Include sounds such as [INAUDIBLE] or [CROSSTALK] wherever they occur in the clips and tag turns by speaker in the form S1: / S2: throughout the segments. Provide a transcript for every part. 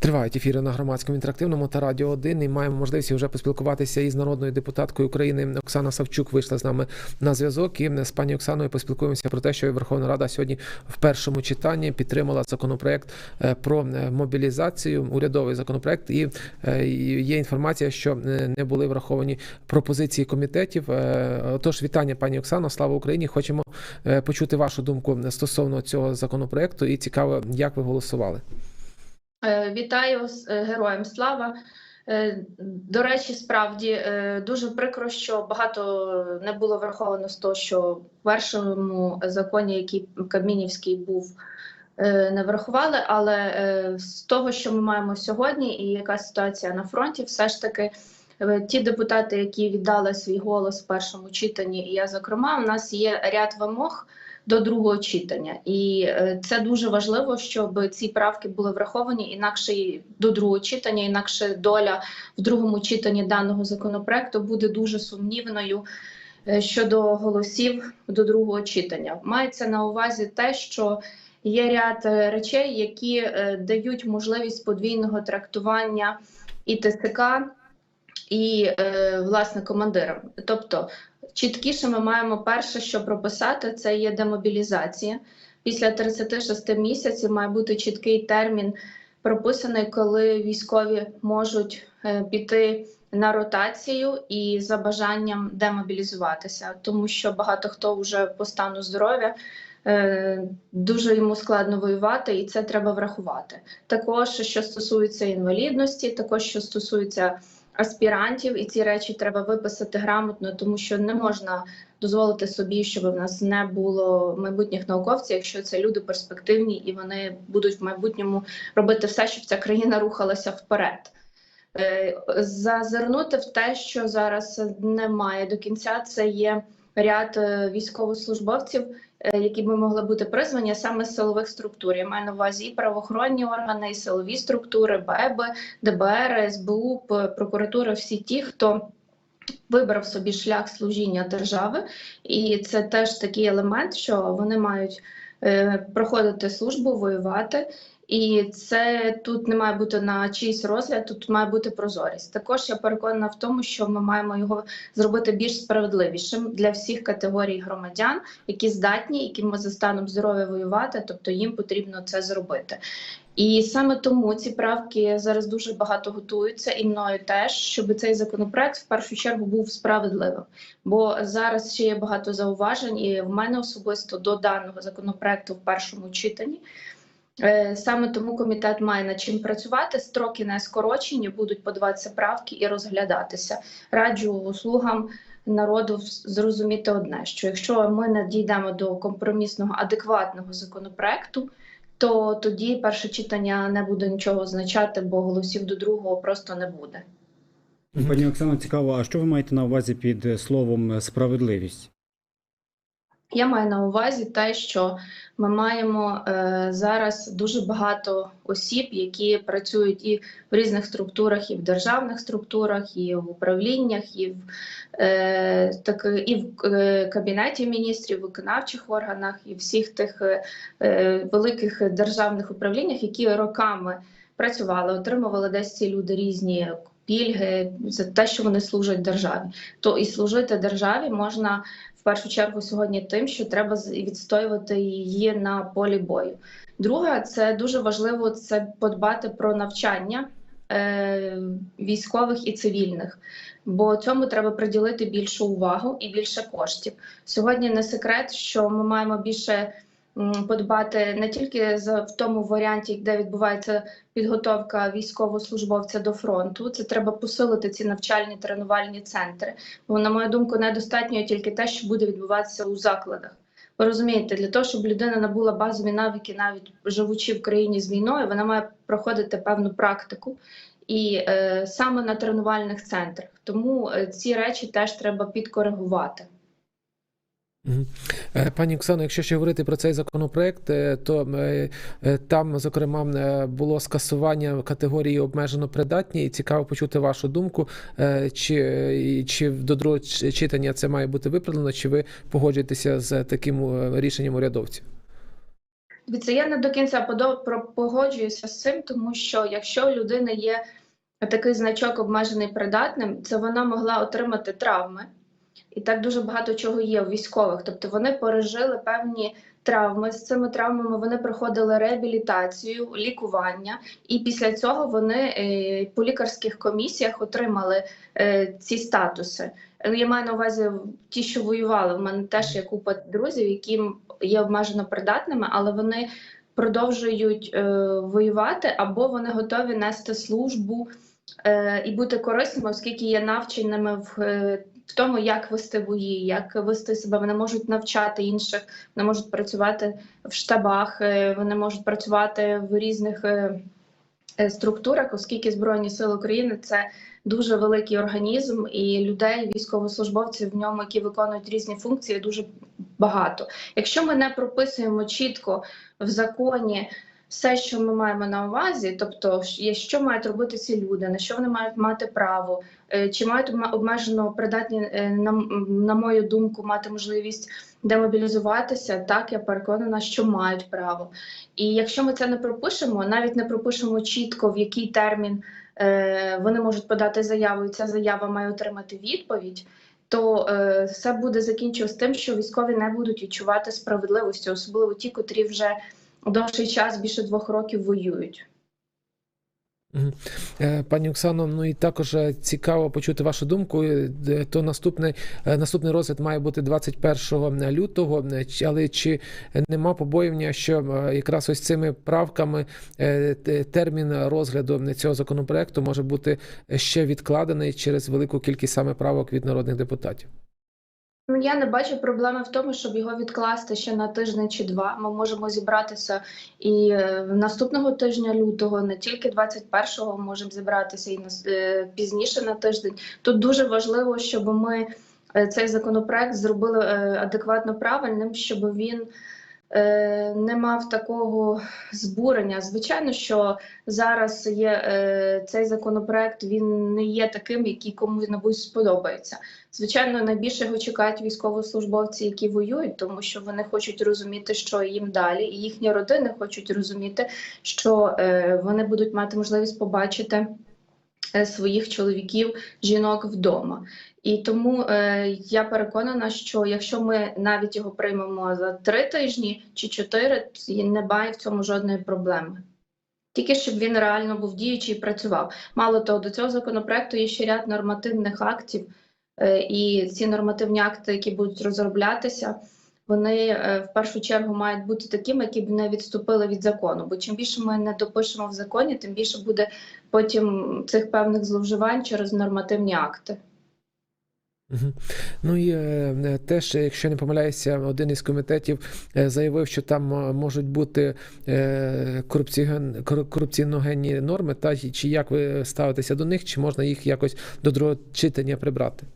S1: Тривають ефіри на громадському інтерактивному та радіо 1 і маємо можливість вже поспілкуватися із народною депутаткою України Оксана Савчук. Вийшла з нами на зв'язок. І з пані Оксаною поспілкуємося про те, що Верховна Рада сьогодні в першому читанні підтримала законопроект е, про е, мобілізацію, урядовий законопроект. І е, є інформація, що не були враховані пропозиції комітетів. Е, Тож вітання, пані Оксано, слава Україні! Хочемо почути вашу думку стосовно цього законопроекту, і цікаво, як ви голосували.
S2: Е, Вітаю е, героям слава. Е, До речі, справді дуже прикро, що багато не було враховано з того, що в першому законі, який Кабмінівський був, не врахували. Але з того, що ми маємо сьогодні, і яка ситуація на фронті, все ж таки. Ті депутати, які віддали свій голос в першому читанні, і я зокрема, у нас є ряд вимог до другого читання, і е, це дуже важливо, щоб ці правки були враховані. Інакше до другого читання, інакше доля в другому читанні даного законопроекту буде дуже сумнівною е, щодо голосів до другого читання. Мається на увазі те, що є ряд е, речей, які дають можливість подвійного трактування і ТСК, і власне командирам. Тобто чіткіше ми маємо перше, що прописати, це є демобілізація. Після 36 місяців має бути чіткий термін прописаний, коли військові можуть е, піти на ротацію і за бажанням демобілізуватися, тому що багато хто вже по стану здоров'я. е, Дуже йому складно воювати, і це треба врахувати. Також що стосується інвалідності, також що стосується аспірантів, і ці речі треба виписати грамотно, тому що не можна дозволити собі, щоб в нас не було майбутніх науковців, якщо це люди перспективні і вони будуть в майбутньому робити все, щоб ця країна рухалася вперед. Е, Зазирнути в те, що зараз немає до кінця, це є ряд е, військовослужбовців, які би могли бути призвані саме з силових структур. Я маю на увазі і правоохоронні органи, і силові структури, БЕБ, ДБР, СБУ, прокуратура, всі ті, хто вибрав собі шлях служіння держави, і це теж такий елемент, що вони мають е, проходити службу, воювати. І це тут не має бути на чийсь розгляд, тут має бути прозорість. Також я переконана в тому, що ми маємо його зробити більш справедливішим для всіх категорій громадян, які здатні, яким за станом здоров'я воювати, тобто їм потрібно це зробити. І саме тому ці правки зараз дуже багато готуються, і мною теж, щоб цей законопроект в першу чергу був справедливим. Бо зараз ще є багато зауважень, і в мене особисто до даного законопроекту в першому читанні. Е, Саме тому комітет має над чим працювати. Строки не скорочені, будуть подаватися правки і розглядатися. Раджу слугам народу зрозуміти одне: що якщо ми не дійдемо до компромісного адекватного законопроекту, то тоді перше читання не буде нічого означати, бо голосів до другого просто не буде.
S3: Пані Оксано, цікаво, а що ви маєте на увазі під словом справедливість?
S2: Я маю на увазі те, що ми маємо е, зараз дуже багато осіб, які працюють і в різних структурах, і в державних структурах, і в управліннях, і в е, так, і в е, кабінеті міністрів, виконавчих органах, і всіх тих е, е, великих державних управліннях, які роками працювали, отримували десь ці люди різні пільги за те, що вони служать державі. То і служити державі можна в першу чергу сьогодні тим, що треба відстоювати її на полі бою. Друге, це дуже важливо це подбати про навчання е, військових і цивільних, бо цьому треба приділити більшу увагу і більше коштів. Сьогодні не секрет, що ми маємо більше подбати не тільки в тому варіанті, де відбувається підготовка військовослужбовця до фронту. Це треба посилити ці навчальні тренувальні центри. Бо, на мою думку, недостатньо тільки те, що буде відбуватися у закладах. Ви розумієте, для того, щоб людина набула базові навики, навіть живучи в країні з війною, вона має проходити певну практику. І е, саме на тренувальних центрах. Тому е, ці речі теж треба підкоригувати.
S1: Е, Пані Оксано, якщо ще говорити про цей законопроект, е, то е, там, зокрема, було скасування категорії обмежено придатні, і цікаво почути вашу думку. Чи, чи до другого читання це має бути виправлено, чи ви погоджуєтеся з таким рішенням урядовців?
S2: Дивіться, я не до кінця погоджуюся з цим, тому що якщо у людини є такий значок обмежений придатним, це вона могла отримати травми. І так дуже багато чого є у військових. Тобто вони пережили певні травми. З цими травмами вони проходили реабілітацію, лікування, і після цього вони е, по лікарських комісіях отримали е, ці статуси. Я маю на увазі ті, що воювали. В мене теж є купа друзів, які є обмежено придатними, але вони продовжують е, воювати або вони готові нести службу і бути корисними, оскільки є навченими в, в тому, як вести бої, як вести себе. Вони можуть навчати інших, вони можуть працювати в штабах, е, вони можуть працювати в різних е, е, структурах, оскільки Збройні Сили України це дуже великий організм, і людей, військовослужбовців в ньому, які виконують різні функції, дуже багато. Якщо ми не прописуємо чітко в законі все, що ми маємо на увазі, тобто що мають робити ці люди, на що вони мають мати право, е, чи мають обмежено придатні, е, на, мою думку, мати можливість демобілізуватися, так я переконана, що мають право. І якщо ми це не пропишемо, навіть не пропишемо чітко, в який термін е, вони можуть подати заяву, і ця заява має отримати відповідь. То е, все буде закінчуватися тим, що військові не будуть відчувати справедливості, особливо ті, котрі вже довший час більше двох років воюють.
S1: Е, Пані Оксано, ну і також е, цікаво почути вашу думку. Е, То наступний, наступний розгляд має бути 21 лютого, але чи нема побоювання, що якраз ось цими правками термін розгляду цього законопроекту може бути ще відкладений через велику кількість саме правок від народних депутатів?
S2: Ну, я не бачу проблеми в тому, щоб його відкласти ще на тиждень чи два. Ми можемо зібратися і е, наступного тижня лютого, не тільки 21-го, можемо зібратися і е, пізніше на тиждень. Тут дуже важливо, щоб ми е, цей законопроект зробили адекватно правильним, щоб він не мав такого збурення. Звичайно, що зараз є е, цей законопроект, він не є таким, який комусь сподобається. Звичайно, найбільше його чекають військовослужбовці, які воюють, тому що вони хочуть розуміти, що їм далі, і їхні родини хочуть розуміти, що е, вони будуть мати можливість побачити е, своїх чоловіків, жінок вдома. І тому е, я переконана, що якщо ми навіть його приймемо за три тижні чи чотири, то немає в цьому жодної проблеми. Тільки щоб він реально був діючий і працював. Мало того, до цього законопроекту є ще ряд нормативних актів, Е, І ці нормативні акти, які будуть розроблятися, вони е, в першу чергу мають бути такими, які б не відступили від закону. Бо чим більше ми не допишемо в законі, тим більше буде потім цих певних зловживань через нормативні акти.
S1: Ну і е, теж, якщо не помиляюся, один із комітетів е, заявив, що там е, можуть бути е, корупціген- кор- корупційногенні норми, та чи як ви ставитеся до них, чи можна їх якось до другого читання прибрати?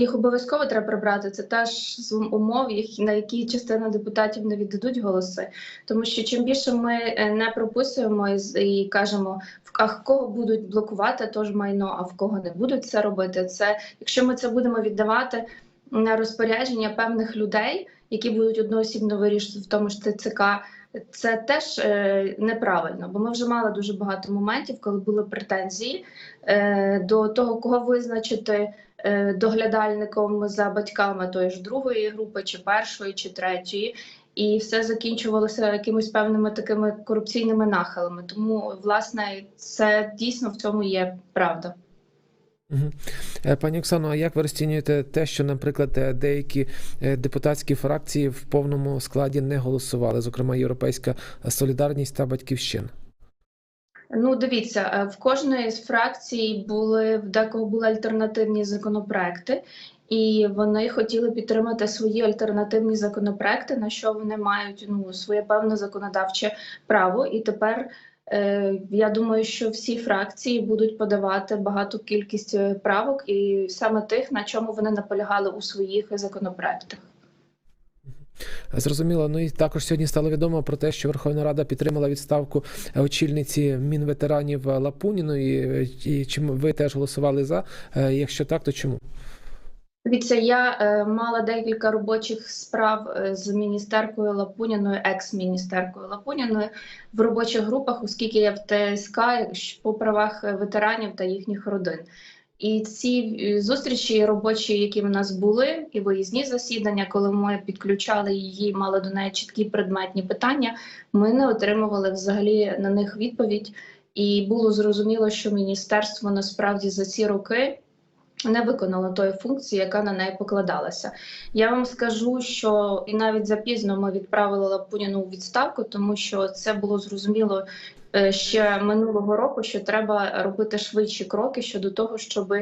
S2: Їх обов'язково треба прибрати. Це теж з умов, на які частина депутатів не віддадуть голоси. Тому що чим більше ми е, не прописуємо і, кажемо, в кого будуть блокувати тож майно, а в кого не будуть це робити. Це якщо ми це будемо віддавати на розпорядження певних людей, які будуть одноосібно вирішувати в тому ж ТЦК. Це теж е, неправильно, бо ми вже мали дуже багато моментів, коли були претензії е, до того, кого визначити доглядальником за батьками тої ж другої групи, чи першої, чи третьої, і все закінчувалося якимись певними такими корупційними нахилами. Тому, власне, це дійсно в цьому є правда.
S1: Е, Пані Оксано, а як ви розцінюєте те, що, наприклад, е, деякі е, депутатські фракції в повному складі не голосували, зокрема Європейська Солідарність та Батьківщина?
S2: Ну, дивіться, е, в кожної з фракцій були в декого були альтернативні законопроекти, і вони хотіли підтримати свої альтернативні законопроекти, на що вони мають ну своє певне законодавче право. І тепер е, я думаю, що всі фракції будуть подавати багату кількість е, правок, і саме тих, на чому вони наполягали у своїх законопроектах.
S1: Зрозуміло. Ну і також сьогодні стало відомо про те, що Верховна Рада підтримала відставку очільниці мінветеранів Лапуніної. І чому ви теж голосували за? Е, Якщо так, то чому?
S2: Дивіться, я е, мала декілька робочих справ е, з міністеркою Лапуніною, екс-міністеркою Лапуніною в робочих групах, оскільки я в ТСК по правах е, ветеранів та їхніх родин. І ці е, зустрічі робочі, які в нас були, і виїзні засідання, коли ми підключали її, мали до неї чіткі предметні питання, ми не отримували взагалі на них відповідь. І було зрозуміло, що міністерство насправді за ці роки не виконала тої функції, яка на неї покладалася. Я вам скажу, що і навіть запізно ми відправили Лапуніну у відставку, тому що це було зрозуміло ще минулого року, що треба робити швидші кроки щодо того, щоб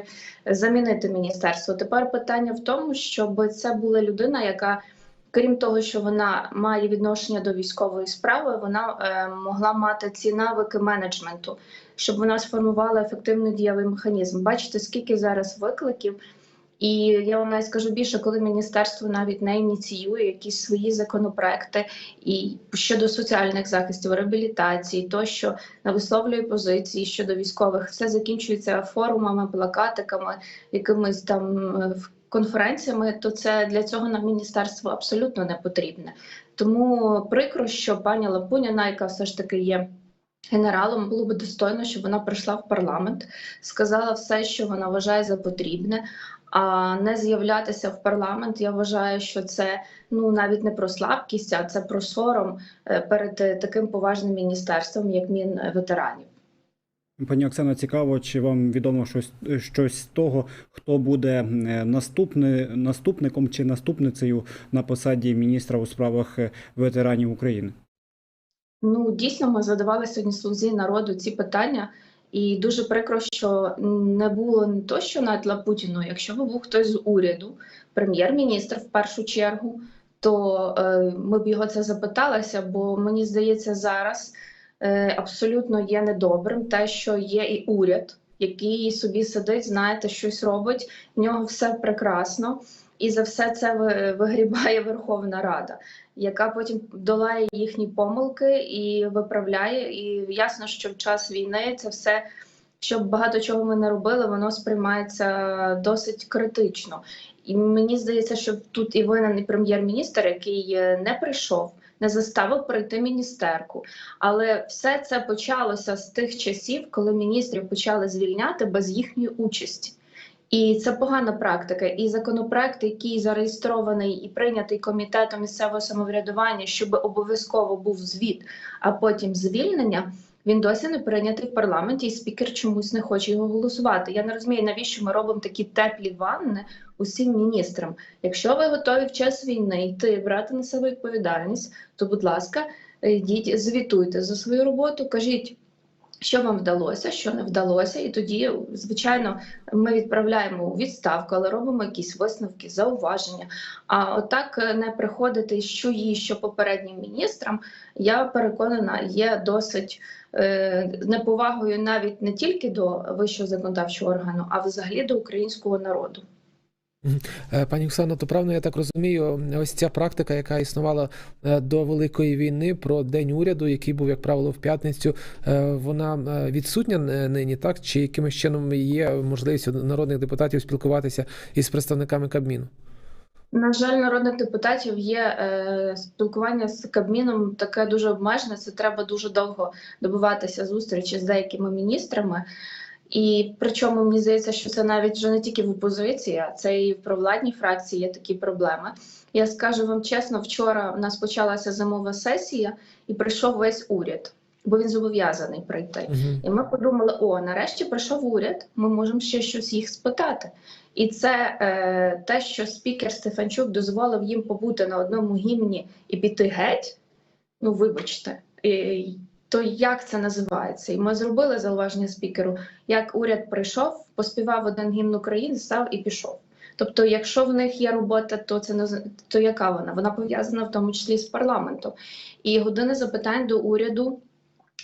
S2: замінити міністерство. Тепер питання в тому, щоб це була людина, яка. Крім того, що вона має відношення до військової справи, вона е, могла мати ці навики менеджменту, щоб вона сформувала ефективний дієвий механізм. Бачите, скільки зараз викликів, і я вам навіть скажу більше, коли міністерство навіть не ініціює якісь свої законопроекти і щодо соціальних захистів, реабілітації, тощо не висловлює позиції щодо військових, все закінчується форумами, плакатиками, якимись там е, конференціями, то це для цього нам міністерство абсолютно не потрібне. Тому прикро, що пані Лапуніна, яка все ж таки є генералом, було би достойно, щоб вона прийшла в парламент, сказала все, що вона вважає за потрібне. А не з'являтися в парламент, я вважаю, що це ну навіть не про слабкість, а це про сором е, перед е, таким поважним міністерством, як мін ветеранів.
S3: Пані Оксано, цікаво, чи вам відомо щось, щось з того, хто буде е, наступни, наступником чи наступницею на посаді міністра у справах е, ветеранів України?
S2: Ну дійсно, ми задавали сьогодні слузі народу ці питання, і дуже прикро, що не було не то, що навіть Путіну, Якщо би був хтось з уряду, прем'єр-міністр в першу чергу, то е, ми б його це запиталися, бо мені здається, зараз е, абсолютно є недобрим те, що є і уряд, який собі сидить, знаєте, щось робить. В нього все прекрасно, і за все це вигрібає [LAUGHS] Верховна Рада яка потім долає їхні помилки і виправляє. І ясно, що в час війни це все, щоб багато чого ми не робили, воно сприймається досить критично. І мені здається, що тут і винен і прем'єр-міністр, який е, не прийшов. Не заставив прийти міністерку, але все це почалося з тих часів, коли міністрів почали звільняти без їхньої участі. І це погана практика. І законопроект, який зареєстрований і прийнятий комітетом місцевого самоврядування, щоб обов'язково був звіт, а потім звільнення. Він досі не прийнятий в парламенті, і спікер чомусь не хоче його голосувати. Я не розумію, навіщо ми робимо такі теплі ванни усім міністрам. Якщо ви готові в час війни йти брати на себе відповідальність, то, будь ласка, йдіть, звітуйте за свою роботу, кажіть. Що вам вдалося, що не вдалося, і тоді, звичайно, ми відправляємо у відставку, але робимо якісь висновки, зауваження. А отак не приходити що їй, що попереднім міністрам, я переконана, є досить е, неповагою навіть не тільки до вищого законодавчого органу, а взагалі до українського народу.
S1: Е, Пані Оксано, то правильно я так розумію, ось ця практика, яка існувала е, до Великої війни про День уряду, який був, як правило, в п'ятницю, вона відсутня нині, так? Чи якимось чином є можливість народних депутатів спілкуватися із представниками Кабміну?
S2: На жаль, народних депутатів є е, спілкування з Кабміном таке дуже обмежене. Це треба дуже довго добиватися зустрічі з деякими міністрами. І причому мені здається, що це навіть вже не тільки в опозиції, а це і в провладній фракції є такі проблеми. Я скажу вам чесно, вчора в нас почалася зимова сесія, і прийшов весь уряд, бо він зобов'язаний прийти.
S1: Угу.
S2: І ми подумали: о, нарешті прийшов уряд, ми можемо ще щось їх спитати. І це е, те, що спікер Стефанчук дозволив їм побути на одному гімні і піти геть. Ну, вибачте, і, то як це називається? І ми зробили зауваження спікеру, як уряд прийшов, поспівав один гімн України, став і пішов. Тобто, якщо в них є робота, то це не то яка вона? Вона пов'язана в тому числі з парламентом. І години запитань до уряду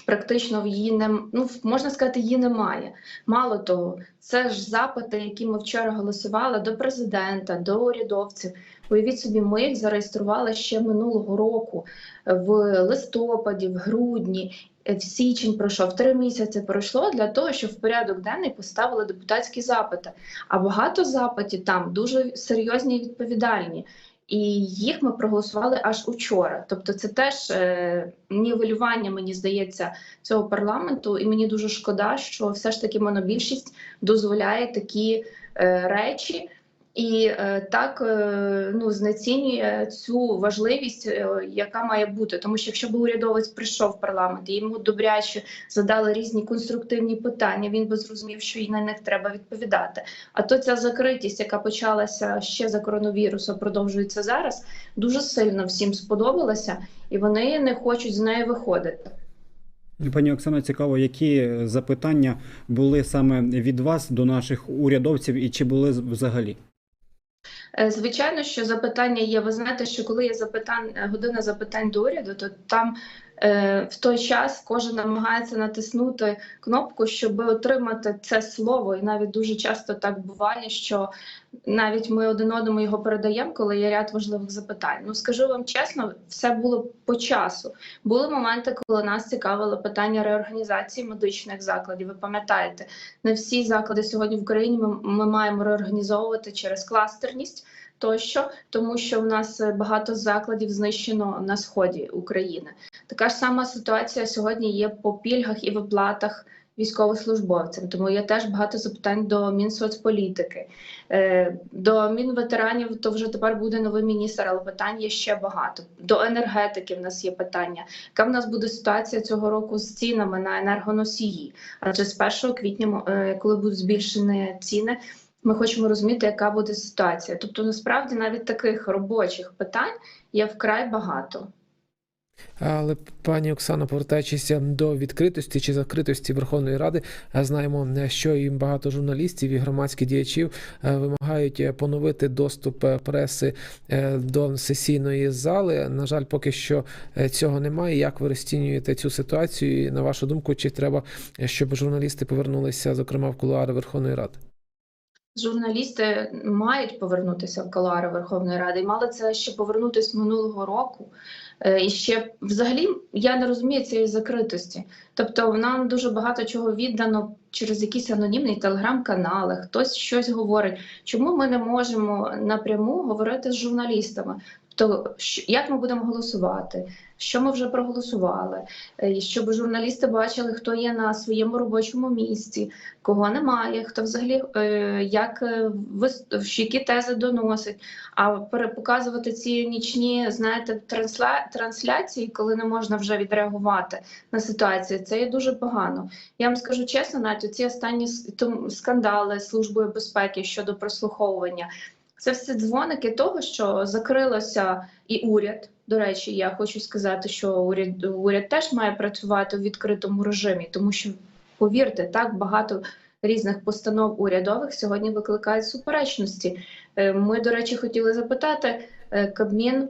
S2: практично в її не ну можна сказати, її немає. Мало того, це ж запити, які ми вчора голосували до президента, до урядовців. Уявіть собі, ми їх зареєстрували ще минулого року в листопаді, в грудні. е, В січень пройшов три місяці. Пройшло для того, щоб в порядок денний поставили депутатські запити. А багато запитів там дуже серйозні і відповідальні. І їх ми проголосували аж учора. Тобто, це теж е, нівелювання, мені здається, цього парламенту. І мені дуже шкода, що все ж таки монобільшість дозволяє такі е, речі. І е, так е, ну знецінює цю важливість, е, яка має бути. Тому що якщо б урядовець прийшов в парламент і йому добряче задали різні конструктивні питання, він би зрозумів, що і на них треба відповідати. А то ця закритість, яка почалася ще за коронавірусу, продовжується зараз, дуже сильно всім сподобалася, і вони не хочуть з неї виходити.
S3: Пані Оксано, цікаво, які запитання були саме від вас до наших урядовців, і чи були взагалі?
S2: Е, Звичайно, що запитання є. Ви знаєте, що коли є запитань е, година запитань до уряду, то там в той час кожен намагається натиснути кнопку, щоб отримати це слово. І навіть дуже часто так буває, що навіть ми один одному його передаємо, коли є ряд важливих запитань. Ну скажу вам чесно, все було по часу. Були моменти, коли нас цікавило питання реорганізації медичних закладів. Ви пам'ятаєте, не всі заклади сьогодні в Україні ми, ми маємо реорганізовувати через кластерність. Тощо, тому що в нас е, багато закладів знищено на сході України. Така ж сама ситуація сьогодні є по пільгах і виплатах військовослужбовцям. Тому є теж багато запитань до Мінсоцполітики. Е, До Мінветеранів то вже тепер буде новий міністр, але питань є ще багато. До енергетики в нас є питання. Яка в нас буде ситуація цього року з цінами на енергоносії? Адже з 1 квітня, е, коли будуть збільшені ціни. Ми хочемо розуміти, яка буде ситуація. Тобто, насправді навіть таких робочих питань є вкрай багато.
S1: Але пані Оксано, повертаючись до відкритості чи закритості Верховної Ради, е, знаємо, е, що і багато журналістів і громадських діячів е, вимагають поновити доступ преси до сесійної зали. На жаль, поки що цього немає. Як ви розцінюєте цю ситуацію? І на вашу думку, чи треба, щоб журналісти повернулися, зокрема в кулуари Верховної Ради?
S2: Журналісти мають повернутися в Калари Верховної Ради і мали це ще повернутися минулого року. Е, І ще взагалі я не розумію цієї закритості. Тобто, нам дуже багато чого віддано через якісь анонімні телеграм-канали, хтось щось говорить. Чому ми не можемо напряму говорити з журналістами? Тобто, що- як ми будемо голосувати, що ми вже проголосували, Е, щоб журналісти бачили, хто є на своєму робочому місці, кого немає, хто взагалі е, як е, які тези доносить. А пере- показувати ці нічні, знаєте, трансля... трансляції, коли не можна вже відреагувати на ситуацію, це є дуже погано. Я вам скажу чесно, навіть ці останні скандали службою безпеки щодо прослуховування. Це все дзвоники того, що закрилося і уряд. До речі, я хочу сказати, що уряд, уряд теж має працювати у відкритому режимі, тому що повірте, так багато різних постанов урядових сьогодні викликають суперечності. Е, Ми, до речі, хотіли запитати е, Кабмін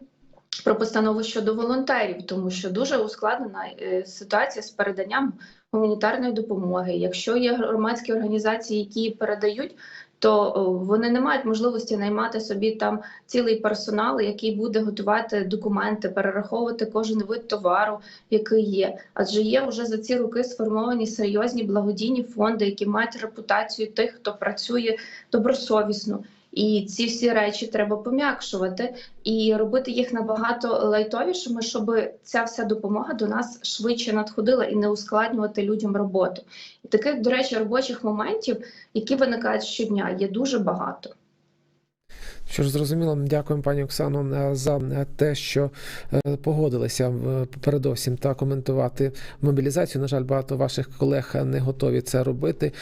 S2: про постанову щодо волонтерів, тому що дуже ускладнена е, ситуація з переданням гуманітарної допомоги. Якщо є громадські організації, які передають, то вони не мають можливості наймати собі там цілий персонал, який буде готувати документи, перераховувати кожен вид товару, який є. Адже є вже за ці роки сформовані серйозні благодійні фонди, які мають репутацію тих, хто працює добросовісно. І ці всі речі треба пом'якшувати і робити їх набагато лайтовішими, щоб ця вся допомога до нас швидше надходила і не ускладнювати людям роботу. І таких, до речі, робочих моментів, які виникають щодня, є дуже багато.
S1: Що ж зрозуміло, дякуємо пані Оксано е, за е, те, що е, погодилися передовсім та коментувати мобілізацію. На жаль, багато ваших колег не готові це робити.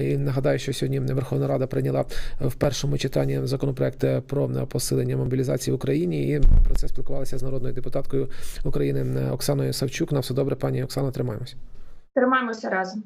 S1: І нагадаю, що сьогодні Верховна Рада прийняла в першому читанні законопроект про посилення мобілізації в Україні. І про це спілкувалися з народною депутаткою України Оксаною Савчук. На все добре, пані Оксано, тримаємось.
S2: Тримаємося разом.